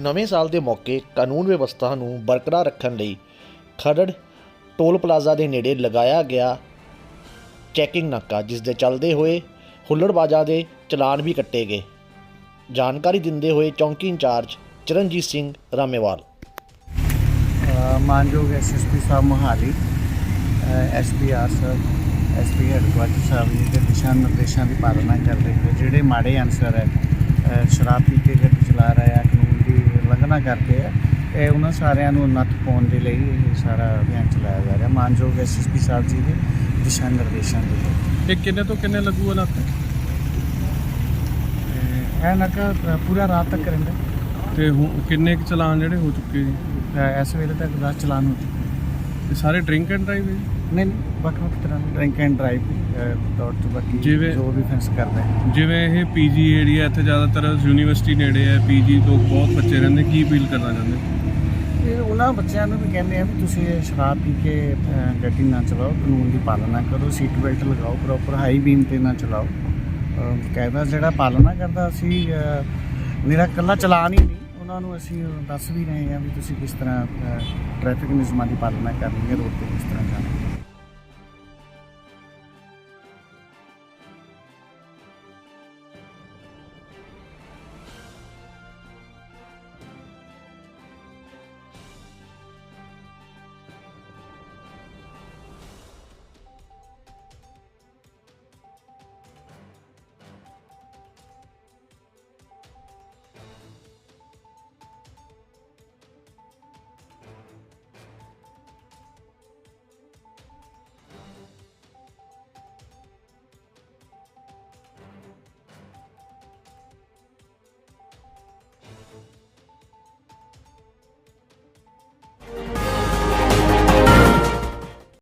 ਨਵੇਂ ਸਾਲ ਦੇ ਮੌਕੇ ਕਾਨੂੰਨ ਵਿਵਸਥਾ ਨੂੰ ਬਰਕਰਾਰ ਰੱਖਣ ਲਈ ਖਰੜ ਟੋਲ ਪਲਾਜ਼ਾ ਦੇ ਨੇੜੇ ਲਗਾਇਆ ਗਿਆ ਚੈਕਿੰਗ ਨਾਕਾ ਜਿਸ ਦੇ ਚੱਲਦੇ ਹੋਏ ਹੁੱਲੜਬਾਜ਼ਾਂ ਦੇ ਚਲਾਨ ਵੀ ਕੱਟੇ ਗਏ। ਜਾਣਕਾਰੀ ਦਿੰਦੇ ਹੋਏ ਚੌਂਕੀ ਇੰਚਾਰਜ ਚਰਨਜੀਤ ਸਿੰਘ ਰਾਮੇਵਾਲ। ਅ, ਮਾਨਯੋਗ ਐਸਐਸਪੀ ਸਾਹਿਬ ਮੋਹਾਲੀ ਐਸਪੀਆਰ ਸਾਹਿਬ ਐਸਪੀ ਹੈਡਕੁਆਟਰ ਸਾਹਿਬ ਜੀ ਦੇ ਦਿਸ਼ਾ ਨਿਰਦੇਸ਼ਾਂ ਦੀ ਪਾਲਣਾ ਕਰਦੇ ਹੋਏ ਜਿਹੜੇ ਮਾੜੇ ਅਨਸਰ ਹੈ ਸ਼ਰਾਬ ਪੀ ਕੇ ਗੱਡੀ ਚਲਾ ਰਹੇ ਦੀ ਉਲੰਘਣਾ ਕਰਦੇ ਆ। ਇਹ ਉਹਨਾਂ ਸਾਰਿਆਂ ਨੂੰ ਨੱਥ ਪਾਉਣ ਦੇ ਲਈ ਇਹ ਸਾਰਾ ਅਭਿਆਨ ਚਲਾਇਆ ਜਾ ਰਿਹਾ। ਮਾਨਯੋਗ ਐਸਐਸਪੀ ਸਾਹਿਬ ਜੀ ਦੇ ਦਿਸ਼ਾ ਨਿਰਦੇਸ਼ਾਂ ਦੇ ਇਹ ਕਿੰਨੇ ਤੋਂ ਕਿੰਨੇ ਲੱਗੂਗਾ ਲੱਤ ਅ, ਇਹ ਨਾਕਾ ਪੂਰਾ ਰਾਤ ਤੱਕ ਰਹਿੰਦਾ। ਤੇ ਹੁਣ ਕਿੰਨੇ ਕੁ ਚਲਾਨ ਜਿਹੜੇ ਹੋ ਚੁੱਕੇ ਜੀ? ਇਸ ਵੇਲੇ ਤੱਕ 10 ਚਲਾਨ ਹੋ ਚੁੱਕੇ। ਇਹ ਸਾਰੇ ਡਰਿੰਕ ਐਂਡ ਡਰਾਈਵ ਹੈ ਜੀ? ਨਹੀਂ ਨਹੀਂ, ਵੱਖ ਵੱਖ ਤਰ੍ਹਾਂ ਦੇ ਡਰਿੰਕ ਐਂਡ ਡਰਾਈਵ ਤੌਰ ਤੇ ਬਾਕੀ ਜਿਵੇਂ- ਜੋ ਵੀ ਫੈਂਸ ਕਰਦੇ ਜਿਵੇਂ ਇਹ ਪੀਜੀ ਏਰੀਆ ਇੱਥੇ ਜ਼ਿਆਦਾਤਰ ਯੂਨੀਵਰਸਿਟੀ ਨੇੜੇ ਹੈ ਪੀਜੀ ਤੋਂ ਬਹੁਤ ਬੱਚੇ ਰਹਿੰਦੇ ਕੀ ਅਪੀਲ ਕਰਨਾ ਚਾਹੁੰਦੇ? ਇਹ ਉਹਨਾਂ ਬੱਚਿਆਂ ਨੂੰ ਵੀ ਕਹਿੰਦੇ ਆ ਵੀ ਤੁਸੀਂ ਇਹ ਸ਼ਰਾਬ ਪੀ ਕੇ ਗੱਡੀ ਨਾ ਚਲਾਓ ਕਾਨੂੰਨ ਦੀ ਪਾਲਣਾ ਕਰੋ ਸੀਟ ਬੈਲਟ ਲਗਾਓ ਪ੍ਰੋਪਰ ਹਾਈ ਬੀਮ ਤੇ ਨਾ ਚਲਾਓ। ਅ, ਕਾਇਦਾ ਜਿਹੜਾ ਪਾਲਣਾ ਕਰਦਾ ਅ, ਮੇਰਾ ਇਕੱਲਾ ਚਲਾਨ ਹੀ ਨਹੀਂ ਉਹਨਾਂ ਨੂੰ ਅਸੀਂ ਦੱਸ ਵੀ ਰਹੇ ਹਾਂ ਵੀ ਤੁਸੀਂ ਕਿਸ ਤਰ੍ਹਾਂ ਟ੍ਰੈਫਿਕ ਨਿਯਮਾਂ ਦੀ ਪਾਲਣਾ ਕਰਨੀ ਹੈ ਰੋਡ ਤੇ।